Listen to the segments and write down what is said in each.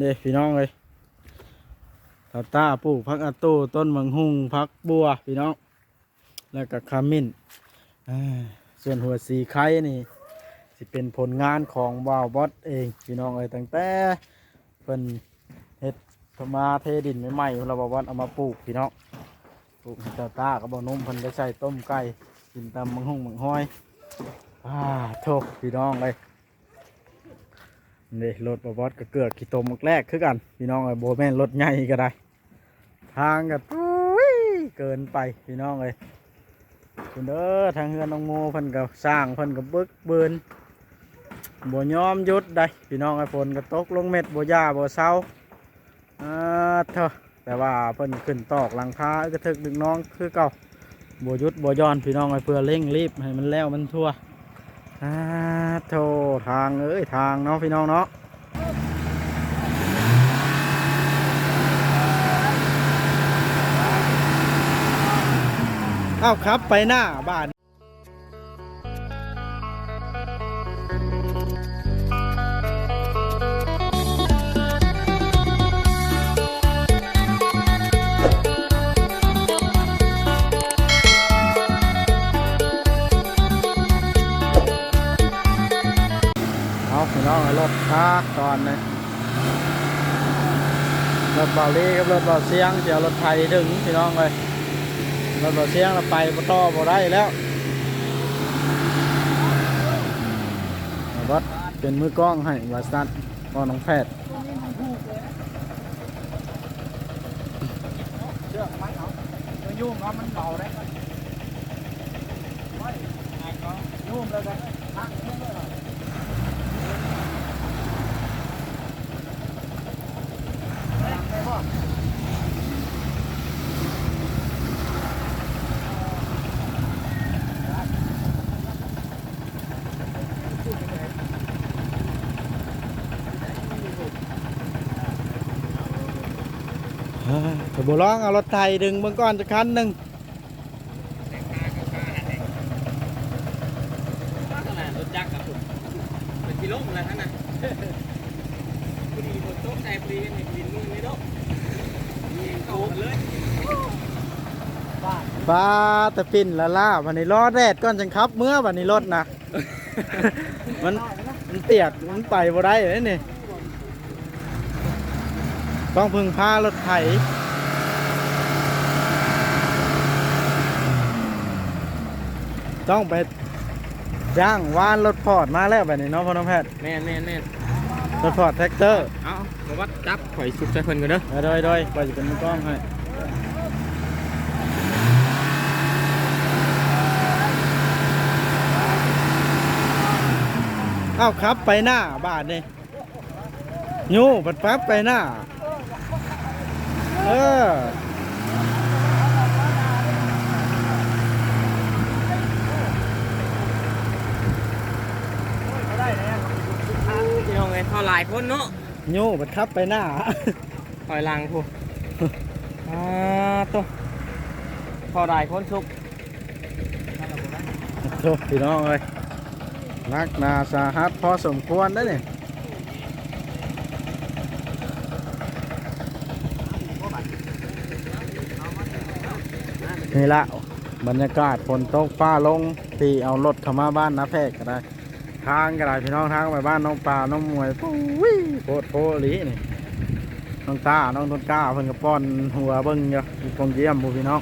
เด้พี่น้องเลยตาตาปลูกพักอาตูต้นมังหุงพักบัวพี่น้อง แล้วก็ขมิ้นส่วนหัวสีไข่นี่สิเป็นผลงานของวาวบอสเองพี่น้องเอ้ยตั้งแต่เพิ่นเฮ็ดเข้ามาเทดินใหม่ๆเราบอกว่าเอามาปลูกพี่น้องปลูกตาตากับบ่นุ่มเพิ่นก็ใส่ต้มไก่กินตามมังหุงมังห้อยอ่าโทษพี่น้องเลย นี่รถบอบอสก็เกือกขี่ตมแรกคือกันพี่น้องเอ้ยโบแม่นรถใหญ่ก็ได้ ทางก็ปุ้ยเกินไปพี่น้องเลยคุณเด้อทางเฮือนน้องโง่เพิ่นก็สร้างเพิ่นก็บึกเบินบ่ยอมหยุดได้พี่น้องไอ้ฝนก็ตกลงเม็ดบ่ยาบ่เศร้าอ่าเถอะแต่ว่าเพิ่นขึ้นตอกหลังคากระทึกดึกน้องคือเก่าบ่หยุดบ่ย้อนพี่น้องไอ้เพื่อเร่งรีบให้มันแล้วมันทั่ว อ่าโธ่ทางเอ้ยทางเนาะพี่น้องเนาะเอ้าครับไปหน้าบ้าน ถบาลีกับรถบาเสียงเดี๋ยวรถไทยถึงพี่น้องเลยรถบาเสียงเราไปบ่ต่อบ่ได้แล้วรถเป็นมือกล้องให้วาสันก็น้องแพทย์เชือกมันเอาตัวยุ่งเนาะมันเบาได้ยุ่งเลยกันพักยุ่งเลยได้บ่ เฮ้ยถ้า บ่ร้องเอารถไทยดึงเบิ่งก่อนจะคันหนึ่งว่าขนาดรถจักรครับผมเป็นกิโลอะไรทั้งนั้นพอดีรถโต๊ะใจพอดีนี่ดินมือไม่โดกยิงโต๊ะเลยบ้าปลาตะปินละล่าวันนี้รอแดดก่อนจังครับเมื่อวันนี้รถนะมันมันเปียกมันไปบ่ได้เลยนี่ต้องพึ่งพารถไถ ต้องไปจ้างวานรถพอร์ตมาแล้วแบบนี้เนาะพ่อน้องแพทย์แม่นแม่นแม่นรถพอร์ตแท็กเตอร์ เอาบอกว่าจับข่อยสุดใจเพิ่นกันเด้อไปโดยโดยไปจะเป็นมือกล้องให้เอ้าครับไปหน้าบ้านนี่ยูปัดปั๊บไปหน้า เออ พี่น้องไง เท่าหลายคนเนาะโยูปัดครับไปหน้าคอยลังพูอ่าตัวพอหลายคนสุกโธ่พี่น้องเอ้ยนักหนาสาหัสพอสมควรได้เนี่ยนี่ละบรรยากาศฝนตกฟ้าลง ที่เอารถเข้ามาบ้านนาแพกก็ได้ ทางก็ได้พี่น้องทางไปบ้านน้องปลาน้องมวยปุ้ยโคตรโพลีนี่น้องตาน้องต้นกล้าเพิ่นกระป้อนหัวเบิ้งอยู่อยู่กองเยี่ยมบุพี่น้อง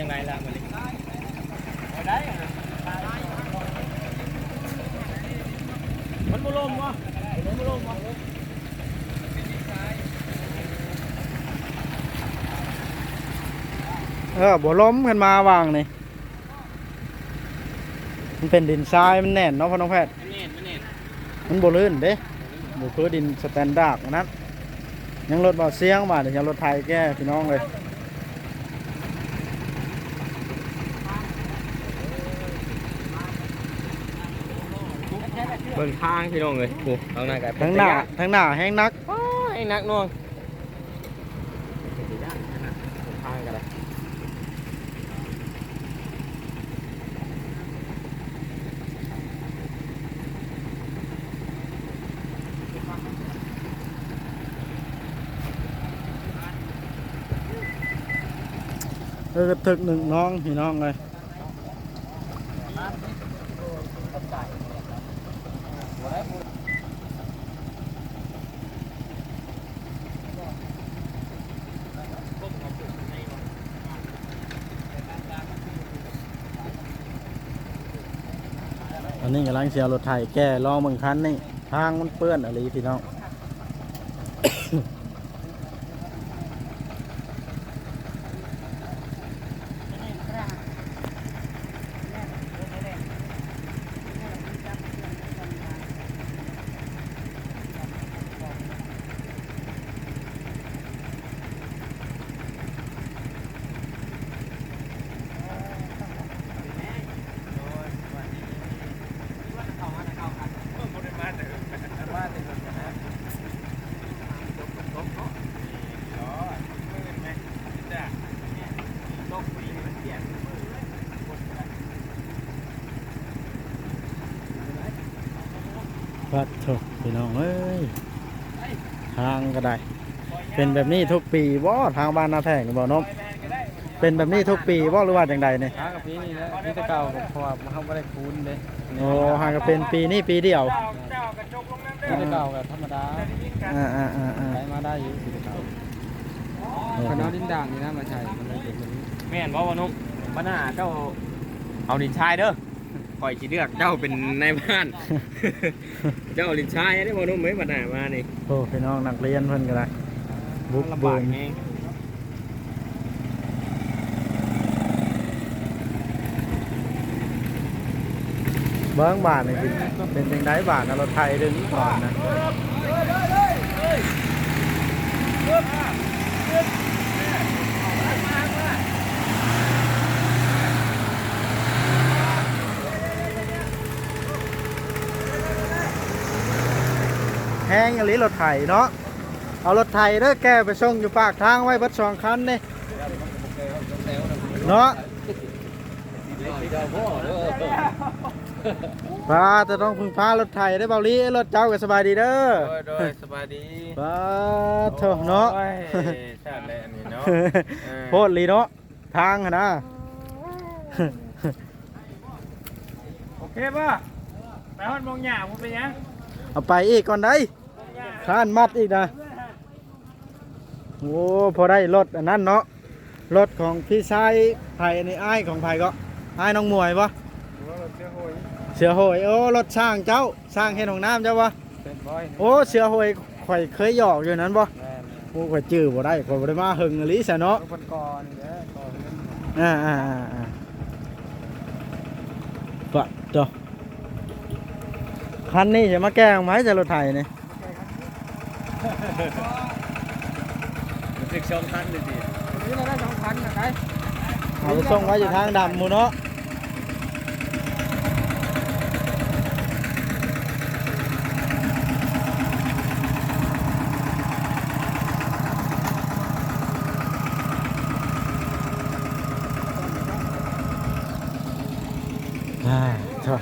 ยังไงล่ะมันเลยได้มันบุลมวะมันบุลมวะเออบ่ล้มกันมาวางนี่มันเป็นดินทรายมันแน่นเนาะพ่อน้องแพทย์มันเน่นมันเน่นมันบ่ลื่นเด้บุคือดินสแตนดาร์ดนั้นยังรถเบาเสียงบาดยังรถไทยแก้พี่น้องเลย เบิ่งทางพี่น้องเลยโอ้ทางหน้ากันทั้งหน้าทั้งหน้าแห้งนักโอ้ยนักหน่วงทางกันเลยเออกระถึกหนึ่งน้องพี่น้องเลย อันนี้กำลังเสียรถไถแก่ลองบางคันนี่ทางมันเปื้อนอะไรพี่น้อง พัดโถพี่น้องเอ้ยทางก็ได้ เป็นแบบนี้ทุกปีบ่ทางบ้านนาแพงนี่บ่น้องเป็นแบบนี้ทุกปีบ่หรือว่าจังใดเนี่ยทางกับพี่นี่นะพี่ตะเก่าเพราะว่าเขาไม่ได้คูณเลยโอ้หางก็เป็นปีนี้ปีเดียวพี่ตะเก่ากับธรรมดาอ่าอ่าอ่าอ่าใช้มาได้อยู่พี่ตะเก่าคณะดินด่างนี่นะมาใช่มันเลยเป็นแบบนี้แม่นบ่วะนุ่มบ้านหน้าเจ้าเอาลินชายเด้อ คอยสิเลือกเจ้าเป็นนายบ้าน เจ้าเอาลินชายได้บ่นุ่มไหมบ้านหน้ามานี่โอ้พี่น้องนักเรียนเพิ่นก็ได้บุกลำเบิบากนเองเบิ้งบาทนี่เป็นเป็นจังไดบาทนะรถไทยดึงก่อนนะ แห้งอหลีรถไถเนาะเอารถไถเด้อแกไปส่งอยู่ปากทางไว้เบัดสองคันนี่เนาะป้าจะต้องพึ่งพารถไถได้อเบาลีรถเจ้าก็สบายดีเด้อโดยโดยสบายดีป้าเถอะเนาะโอ้ยชาติแลอันนี้เนาะโพดลีเนาะทางหั่นนะโอเคป่ะไปฮอดมองหยาผมเป็นยัง เอาไปอีกก่อนได้ข้านมัดอีกนะโอ้พอได้รถอันนั้นเนาะรถของพี่ชายไผ่อันนี้อ้ายของไผ่ก็อ้ายน้องมวยปะหัวรถเสื้อโหยเสือโหยโอ้รถช่างเจ้าสร้างเห็นของน้ำเจ้าปะเป็นบอยโอ้เสือโหยข่อยเคยหยอกอยู่นั้นปะแม่นโอ้ข่อยจื้อบ่ได้ข่อยบ่ได้มาหึงอหลิซะเนาะรถคนก่อนเด้อก่อนเงินอ่าอ่าอ่าอ่าปะจ้ะ คันนี้จะมาแก้งไหมจะรถไถนี่รู้สึกชมท่านเลยสิวันนี้เราได้สองพันนะไงเอาไปส่งไว้อยู่ทางดำหมูเนาะอ่าจ้ะ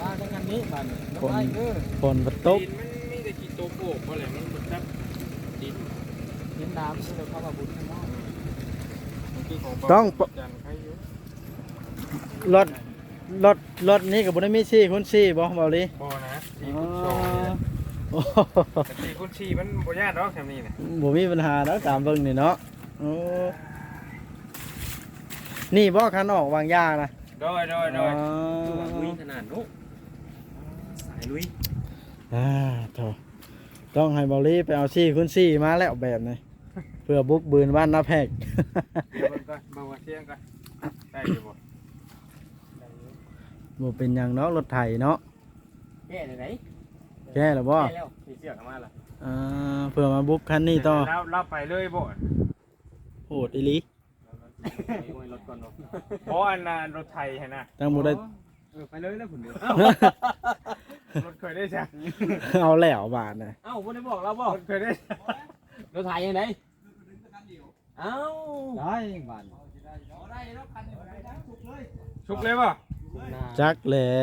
อ่าทั้งอันนี้มัน คน ไปเด้อ ฝนประตกดินมันมีแต่ขี้โตโปกเพราะอะไรมันบ่จับดินดินน้ำที่เราเข้ามาบุญข้างนอกคือของต้องปจันใครอยู่รถรถรถนี้กับบุญมีซี่คุณซี่บ่เบาลีบ่นะอ๋สี่อคูณสองนี่นะโอ้แต่สี่คูณสี่มันบ่ยากดอกแถวนี้นะบ่มีปัญหาแล้วตามเบิ่งนี่เนาะโอ้นี่บ่คันออกวางยานะโดยโดยโดยอ๋อลุยขนาดนู้นสายลุย อ่าโถต้องให้เบาลีไปเอาซี่คุณซี่มาแล้วแบบนี้เพื่อบุกบืนบ้านนาแพกเดี๋ยวเบิ่งก่อนเบิ่งว่าเสียงก่อนได้อยู่บ่บ่เป็นหยังเนาะรถไถเนาะมแก้ได้ไหนแก้แล้วบ่แก้แล้วสีเสือกกันมาละอ่าเพื่อมาบุกคันนี้ต่อเราเราไปเลยบ่โหดอีหลีโอ้ยรถก่อนเนาะเพราะอันน่ะรถไทยเห็นนะตั้งบ่ได้เออไปเลยแล้วผมเดียว รถเคยได้จ้ะเอาแล้วบาทน่ะเอ้าคนได้บอกเราบอรกถเคยได้รถไทยยังไงเอ้าได้บ้านชุกเลยป่ะจักแล้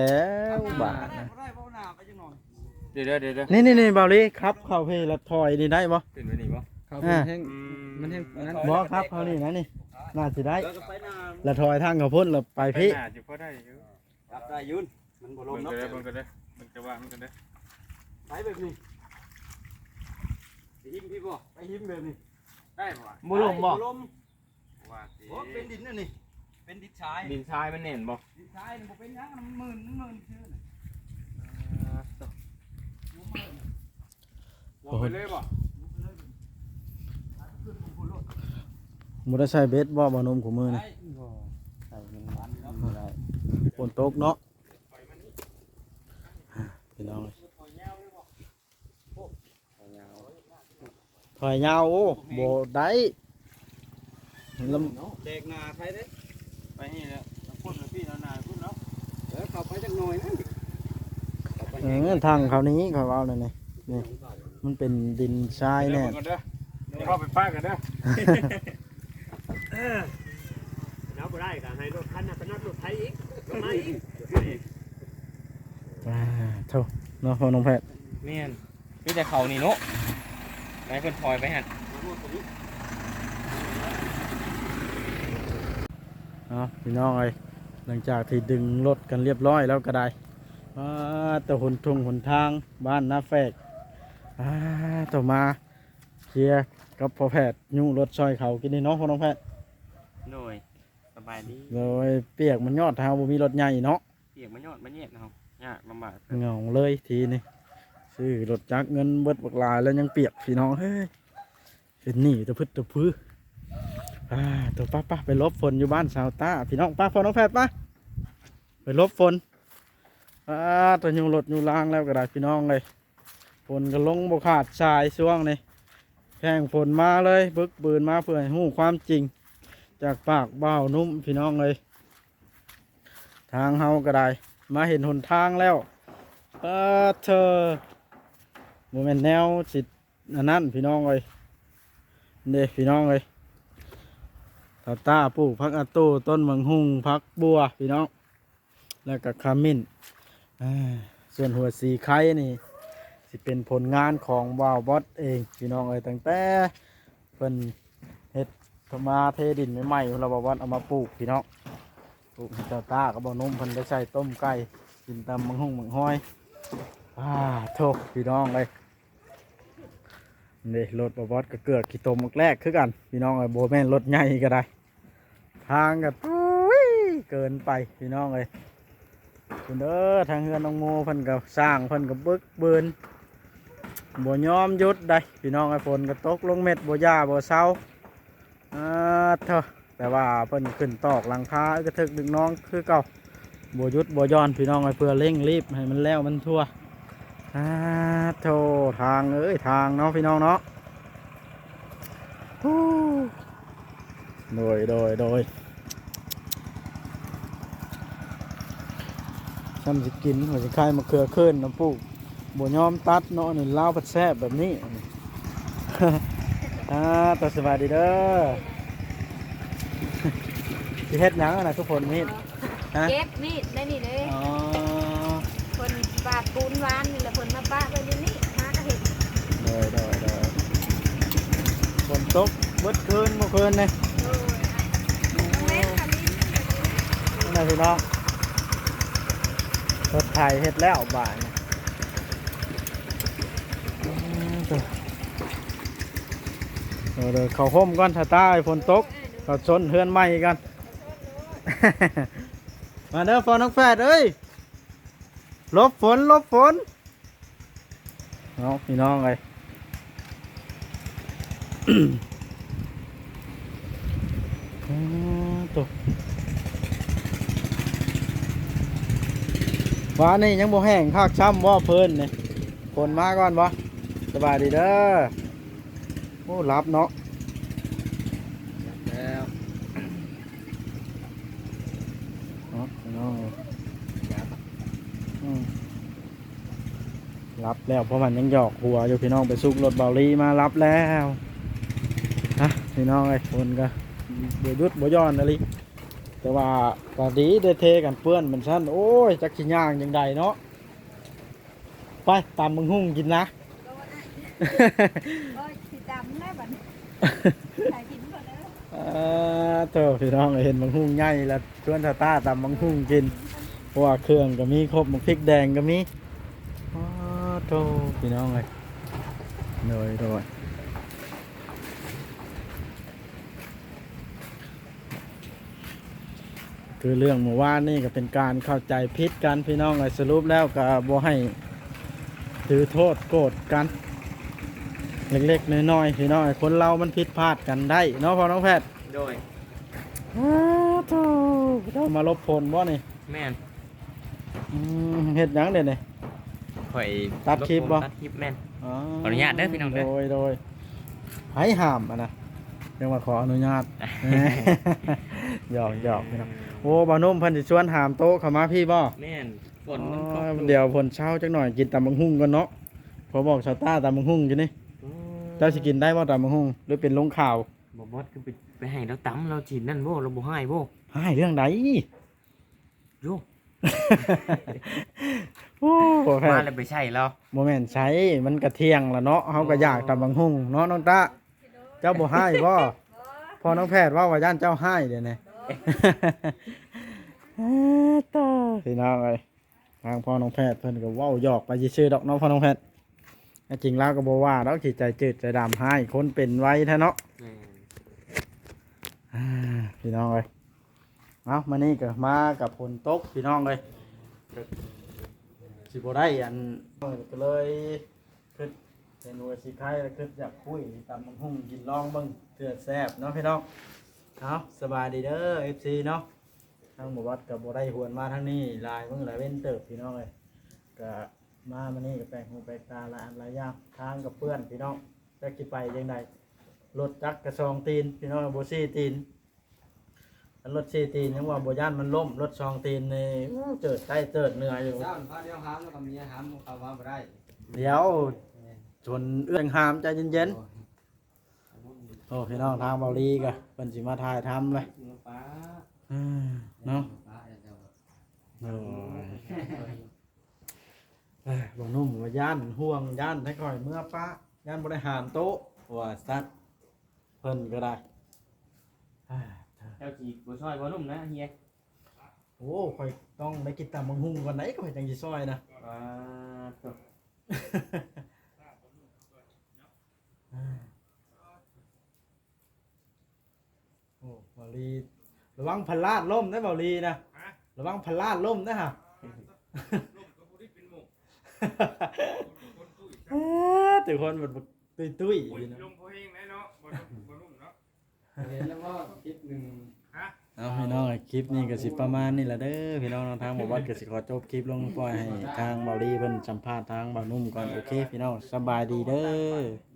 วบาทน่ะเดี๋ยวเดี๋ยวเดี๋ยวนี่นี่นี่เบาลีครับเข้าเพลรถถอยนี่ได้บ่ขึ้นไปนี่บ่เขาอ่าแห้งมันแห้งนั้นบ่ครับเขานี่นะนี่น่าสิได้เราจะไปนาละถอยทางเขาพุ่นละไปพี่หน้าจะพอได้อยู่รับได้ยืนมันบ่ลเบิ่มงเนาะ ก็ได้เบิ่งก็ได้เบิ่งจะว่ามันก็ได้ไปแบบนี้ไปหิมพี่บ่ไปหิมแบบนี้ได้ป่ะบ่ลมบ่ว่าสิโอ้เป็นดินนั่นนี่เป็นดินชายดินทรายมันแน่นบ่ดินชายนี่บ่เป็นหยังมันหมื่นมันหมื่นชื่อน่ะว่าไปเลยป่ะบ่ได้ใช้เบสบ่บ่นมของมือนี่ได้บ่ใส่มันหวานแล้วบ่ได้ฝนตกเนาะ พี่น้องถอยยาวโอ้บ่ได้ลำแจกหน้าใครเด้ไปนี่แล้วพูดกับพี่นานๆพูดเนาะเออเข้าไปจักหน่อยนะเข้าไปเออทางเขานี้เขาเอานั่นนี่นี่มันเป็นดินทรายเดี๋ยวแน่เบิ่งกันเด้อเดี๋ยวเข้าไปป้ากันเด้อแล้วบ่ได้ก็ให้รถคันน่ะเป็นรถไทยอีกรถไทยอีก อ่าเท่าเนาะพ่อน้องแพทย์แม่นมีแต่เขานี่เนาะไหนเพิ่นถอยไปหั่นเนาะพี่น้องเอ้ยหลังจากที่ดึงรถกันเรียบร้อยแล้วก็ได้อ่าแต่หนทงหนทางบ้านนาแฝกอ่าต่อมาเคลียร์กับพ่อแพทย์ยุ่งรถซอยเขากินนี่เนาะพ่อน้องแพทย์หน่อยสบายดีโดยเปียกมันยอดเท้าบ่มีรถใหญ่เนาะเปียกมันยอดมันแยกเนาะ ยากลำบากเหงาเลยทีนี่ซื้อรถจักรเงินเบิดบักลายแล้วยังเปียกพี่น้องเฮ้ยเป็นหนี้ตะพึดตะพื้ออ่าตัวป้าป้าไปลบฝนอยู่บ้านสาวตาพี่น้องป้าพอน้องแพทย์ป้าไปลบฝนอ่าตัวยุงรถอยู่ล่างแล้วก็ได้พี่น้องเลยฝนก็ลงบกขาดสายช่วงนี้แข่งฝนมาเลยบึกบืนมาเพื่อให้หู้ความจริง จากปากเบานุ่มพี่น้องเลย ทางเฮาก็ได้ มาเห็นหนทางแล้วเออเธอโมเมนแนวสิอันนั้นพี่น้องเลยเด้พี่น้องเลยตาตาปลูกพักอาตูต้นมังหุงพักบัวพี่น้อง แล้วก็ขมิ้นส่วนหัวสีไข่นี่สิเป็นผลงานของวาวบอสเองพี่น้องเอ้ยตั้งแต่เพิ่นเฮ็ดเข้ามาเทดินใหม่ๆเราบอกว่าเอามาปลูกพี่น้อง ลูกให้เจ้าตาก็บอกนมเพิ่นได้ใส่ต้มไก่กินตำมังหุ่งมังห้อยอ่าโทษพี่น้องเลยนี่รถบอบอสก็เกือกขี้ตมแรกคือกัน พี่น้องเลยโบแม่นรถใหญ่ก็ได้ ทางก็ปุ้ยเกินไปพี่น้องเลยคุณเด้อทางเฮือนน้องโมเพิ่นก็สร้างเพิ่นก็บึกเบืนบ่ยอมยุดได้พี่น้องไอ้ฝนก็ตกลงเม็ดบ่ยาบ่เศร้าอ่าเถอะ แต่ว่าเพิ่นขึ้นตอกหลังคากระทึกดึงน้องคือเก่าบัวยุดบัวย้อนพี่น้องให้เพื่อเร่งรีบให้มันแล้วมันทั่วอ่าโธ่ทางเอ้ยทางเนาะพี่น้องเนาะฮู้โดยโดยโดยฉันจะกินหัวจะคายมะเขือขึ้นน้ำปูบัวยอมตัดเนาะนี่เล่าผัดแซ่บแบบนี้อ่าตัดสบายดีเด้อ สิเฮ็ดหยังอะนะทุกคนมีดฮะเก็บมีดได้นี่เลยอ๋อคนปาดปูนหวานนี่แหละคนมาปาไว้ในนี่หากระเห็ดโดยโดยโดยฝนตกเบิดคืนเมื่อคืนนี่โอ้ยต้องเล่นคันนี้นี่นะพี่น้องรถไถเฮ็ดแล้วบ่ายนี่อืมเด้อเดี๋ยวเดี๋ยวเขาห่มก่อนถ้าใต้ฝนตก เขาชนเฮือนใหม่กัน มาเด้อฟอนน้องแฟดเอ้ยลบฝนลบฝนเนาะพี่น้องเลยอ่าตัวฟ้านี่ยังบ่แห้งคักช้ำบ่เพิ่นนี่ฝนมาก่อนบ่สบายดีเด้อโอ้รับเนาะ แล้ว เนาะพี่น้องอืม รับแล้วเพราะมันยังหยอกหัวอยู่พี่น้องไปซุกรถเบาลีมารับแล้วฮะพี่น้องไอ้คนก็บ่หยุดบ่ย้อนอะไรแต่ว่าตอนนี้ได้เทกันเปื้อนมันสั้นโอ้ยจักสิย่างยังใดเนาะไปตามมึงหุ่งกินนะโอ้ยสีดำแม่บัดนี้ถ่ายกินก่อนแล้วเออเถอะพี่น้องเห็นมังหุ่งใหญ่แล้วชวนตาตาตามมังหุ่งกินเพราะว่าเครื่องก็มีครบมังพริกแดงก็มีอ้าว โถพี่น้องเลยโดยโดยคือเรื่องเมื่อวานนี่ก็เป็นการเข้าใจผิดกันพี่น้องเลยสรุปแล้วก็บ่ให้ถือโทษโกรธกัน เล็กๆน้อยๆพี่น้องคนเรามันผิดพลาดกันได้เนาะพ่อน้องแพทย์โดยอ้าวโธ่เรามาลบผลบ่นี่แม่นอืมเฮ็ดหยังเด่นนี่ ข่อยตัดคลิปบ่ ตัดคลิปแม่นอ๋อขออนุญาตเด้อพี่น้องเด้อ โดยโดยให้ห้ามอะนะเรียกว่าขออนุญาต หยอกหยอกพี่น้องโอ้บ่าวนุ่มเพิ่นสิชวนหามโต๊ะเข้ามาพี่บ่แม่นฝนอ๋มันตกออยู่เดี๋ยวผลเช้าจักหน่อยกินตำบักหุ่งก่อนเนาะพอบอกชาวต้าตำบักหุ่งอยู่นี่เจ้าสิกินได้บ่ตำบักหุ่งหรือเป็นลงข่าวบ่บอสคือไปไปให้เราตำเราฉีดนั่นบ่เราบ่ให้บ่ให้เรื่องใด โย โอ้บ่แพ้มาแล้วไปใช่เราโมเมนใช้มันกระเที่ยงละเนาะเฮาก็อยากตำบังหุ่งเนาะน้องตาเจ้าบ่ให้บ่พอน้องแพทย์ว่าว่าย่านเจ้าให้เดี๋ยวนี้ ตาพี่น้องเอ้ยทางพ่อน้องแพทย์เพิ่นก็เว้าหยอกไปซื่อๆดอกเนาะพ่อน้องแพทย์แต่จริงแล้วก็บ่ว่าดอกจิตใจจืดใจดำให้คนเป็นไว้แท้เนาะ แม่นอ่าพี่น้องเอ้ยเอามานี่ก็มากับฝนตกพี่น้องเอ้ยก็ สิบ่ได้อันก็เลยคิดเมนูสิไข่แล้วคิดอยากคุยตำบักหุ่งกินลองเบิ่งเถื่อแซ่บเนาะพี่น้องเอาสบายดีเด้อ FC เนาะทางหมู่วัดก็บ่ได้หวนมาทางนี้หลายเมื้อหลายเว้นเติบพี่น้องเอ้ยก็มามานี่ก็แปลกหูแปลกตาหลายอันหลายอย่างทางกับเพื่อนพี่น้องจะสิไปจังไดรถจักรกระซองตีนพี่น้องโบซี่ตีน อันรถซี่ตีนยังว่าโบย่านมันล่มรถซองตีนนี่อู้เจิดใต้เจิดเหนื่อยอยู่ เจ้าพาเดียวหามแล้วก็มีหามเขาว่าบ่ได้เดี๋ยวชนเอื้องหามใจเย็นๆโอ้พี่น้องทางเบาลีกะเป็นสิมาถ่ายทำเลยป้าอืมเนาะป้าเจ้าโอ้ยเอ้ยบ่นุ่มว่าย่านห่วงย่านให้ก่อยเมื่อป้าย่านบริหารโต๊ะว่าสัตว์เพิ่นก็ได้เอ้ย เจ้าจีบ่ช่วยบ่นุ่มนะเฮียโอ้ข่อยต้องได้กินตำบังหุ่งวันไหนก็ข่อยจังสิซอยนะอ่าตกโอ้บาลีระวังพันลาดล่มนะบาลีนะระวังพันลาดล่มนะฮะแต่คนแบบตุ้ยตุ้ยๆอยู่นะลงเพลงแน่เนาะบ่บ่นุ่มเนาะ เห็นแล้วว่าคลิปหนึ่งเอาพี่น้องคลิปนี้ก็สิประมาณนี้แหละเด้อพี่น้องทางบอกว่าก็สิขอจบคลิปลงปล่อยให้ทางบารีเพิ่นสัมภาษณ์ทางบานุ่มก่อนโอเคพี่น้องสบายดีเด้อ